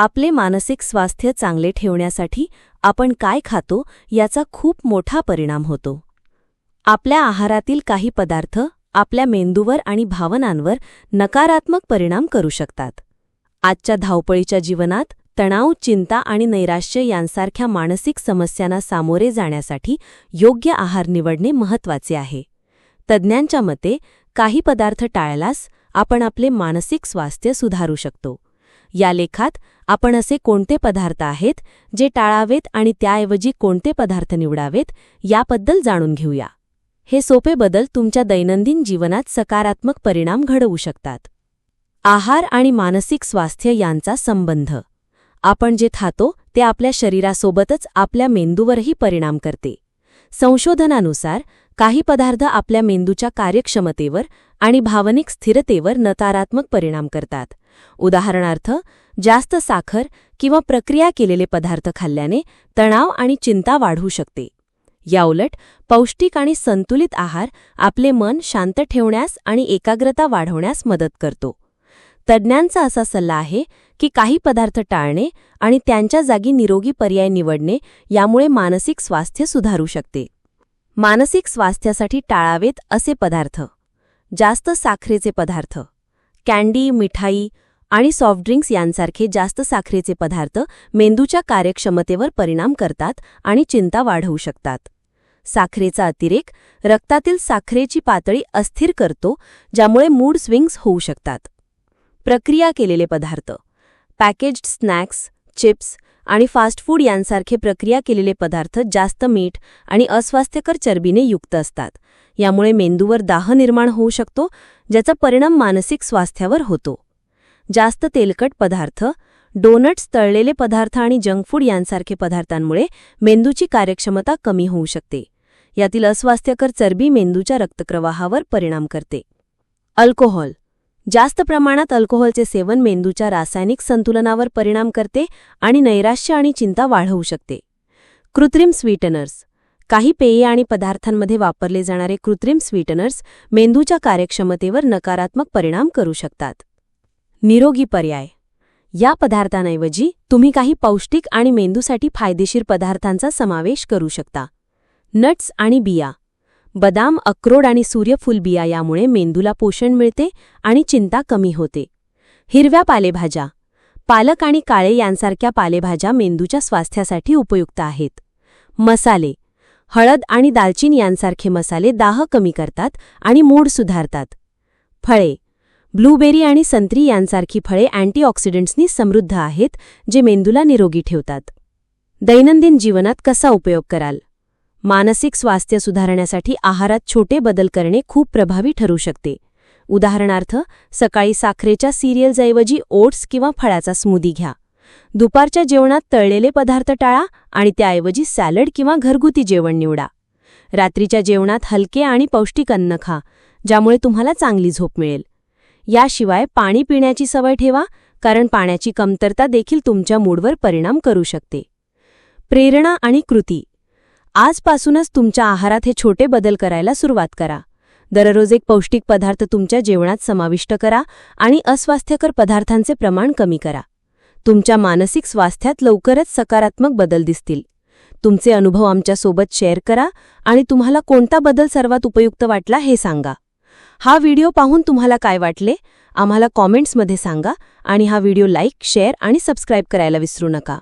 आपले मानसिक स्वास्थ्य चांगले ठेवण्यासाठी आपण काय खातो याचा खूप मोठा परिणाम होतो. आपल्या आहारातील काही पदार्थ आपल्या मेंदूवर आणि भावनांवर नकारात्मक परिणाम करू शकतात. आजच्या धावपळीच्या जीवनात तणाव चिंता आणि नैराश्य यांसारख्या मानसिक समस्यांना सामोरे जाण्यासाठी योग्य आहार निवडणे महत्त्वाचे आहे. तज्ज्ञांच्या मते काही पदार्थ टाळल्यास आपण आपले मानसिक स्वास्थ्य सुधारू शकतो. या लेखात आपण असे कोणते पदार्थ आहेत जे टाळावेत आणि त्याऐवजी कोणते पदार्थ निवडावेत याबद्दल जाणून घेऊया. हे सोपे बदल तुमच्या दैनंदिन जीवनात सकारात्मक परिणाम घडवू शकतात. आहार आणि मानसिक स्वास्थ्य यांचा संबंध. आपण जे खातो ते आपल्या शरीरासोबतच आपल्या मेंदूवरही परिणाम करते. संशोधनानुसार काही पदार्थ आपल्या मेंदूच्या कार्यक्षमतेवर आणि भावनिक स्थिरतेवर नकारात्मक परिणाम करतात. उदाहरणार्थ जास्त साखर किंवा प्रक्रिया केलेले पदार्थ खाल्ल्याने तणाव आणि चिंता वाढू शकते. याउलट पौष्टिक आणि संतुलित आहार आपले मन शांत ठेवण्यास आणि एकाग्रता वाढवण्यास मदत करतो. तज्ज्ञांचा असा सल्ला आहे की काही पदार्थ टाळणे आणि त्यांच्या जागी निरोगी पर्याय निवडणे यामुळे मानसिक स्वास्थ्य सुधारू शकते. मानसिक स्वास्थ्यासाठी टाळावेत असे पदार्थ. जास्त साखरेचे पदार्थ. कॅन्डी मिठाई आणि सॉफ्ट ड्रिंक्स यांसारखे जास्त साखरेचे पदार्थ मेंदूच्या कार्यक्षमतेवर परिणाम करतात आणि चिंता वाढवू शकतात. साखरेचा अतिरेक रक्तातील साखरेची पातळी अस्थिर करतो ज्यामुळे मूड स्विंग्स होऊ शकतात. प्रक्रिया केलेले पदार्थ. पॅकेज्ड स्नॅक्स चिप्स आणि फास्ट फूड यांसारखे प्रक्रिया केलेले पदार्थ जास्त मीठ आणि अस्वास्थ्यकर चरबीने युक्त असतात. यामुळे मेंदूवर दाह निर्माण होऊ शकतो ज्याचा परिणाम मानसिक स्वास्थ्यावर होतो. जास्त तेलकट पदार्थ डोनट्स तळलेले पदार्थ आणि जंक फूड यांसारखे पदार्थांमुळे मेंदूची कार्यक्षमता कमी होऊ शकते. यातील अस्वास्थ्यकर चरबी मेंदूच्या रक्तप्रवाहावर परिणाम करते. अल्कोहोल जास्त प्रमाणात अल्कोहोलचे सेवन मेंदूच्या रासायनिक संतुलनावर परिणाम करते आणि नैराश्य आणि चिंता वाढवू शकते. कृत्रिम स्वीटनर्स. काही पेये आणि पदार्थांमध्ये वापरले जाणारे कृत्रिम स्वीटनर्स मेंदूच्या कार्यक्षमतेवर नकारात्मक परिणाम करू शकतात. निरोगी पर्याय. या पदार्थांऐवजी तुम्ही काही पौष्टिक आणि मेंदूसाठी फायदेशीर पदार्थांचा समावेश करू शकता. नट्स आणि बिया. बदाम अक्रोड आणि सूर्यफूल बिया यामुळे मेंदूला पोषण मिळते आणि चिंता कमी होते. हिरव्या पालेभाज्या. पालक आणि काळे यांसारख्या पालेभाज्या मेंदूच्या स्वास्थ्यासाठी उपयुक्त आहेत. मसाले. हळद आणि दालचिनी यांसारखे मसाले दाह कमी करतात आणि मूड सुधारतात. फळे. ब्लूबेरी आणि संत्री यांसारखी फळे अँटीऑक्सिडंट्सनी समृद्ध आहेत जे मेंदूला निरोगी ठेवतात. दैनंदिन जीवनात कसा उपयोग कराल? मानसिक स्वास्थ्य सुधारण्यासाठी आहारात छोटे बदल करणे खूप प्रभावी ठरू शकते. उदाहरणार्थ सकाळी साखरेच्या सिरियल्सऐवजी ओट्स किंवा फळाचा स्मूदी घ्या. दुपारच्या जेवणात तळलेले पदार्थ टाळा आणि त्याऐवजी सॅलड किंवा घरगुती जेवण निवडा. रात्रीच्या जेवणात हलके आणि पौष्टिक अन्न खा ज्यामुळे तुम्हाला चांगली झोप मिळेल. याशिवाय पाणी पिण्याची सवय ठेवा कारण पाण्याची कमतरता देखील तुमच्या मूडवर परिणाम करू शकते. प्रेरणा आणि कृती. आजपासूनच तुमच्या आहारात हे छोटे बदल करायला सुरुवात करा. दररोज एक पौष्टिक पदार्थ तुमच्या जेवणात समाविष्ट करा आणि अस्वास्थ्यकर पदार्थांचे प्रमाण कमी करा. तुमच्या मानसिक स्वास्थ्यात लवकरच सकारात्मक बदल दिसतील. तुमचे अनुभव आमच्यासोबत शेअर करा आणि तुम्हाला कोणता बदल सर्वात उपयुक्त वाटला हे सांगा. हा व्हिडिओ पाहून तुम्हाला काय वाटले आम्हाला कॉमेंट्समध्ये सांगा आणि हा व्हिडिओ लाईक शेअर आणि सबस्क्राईब करायला विसरू नका.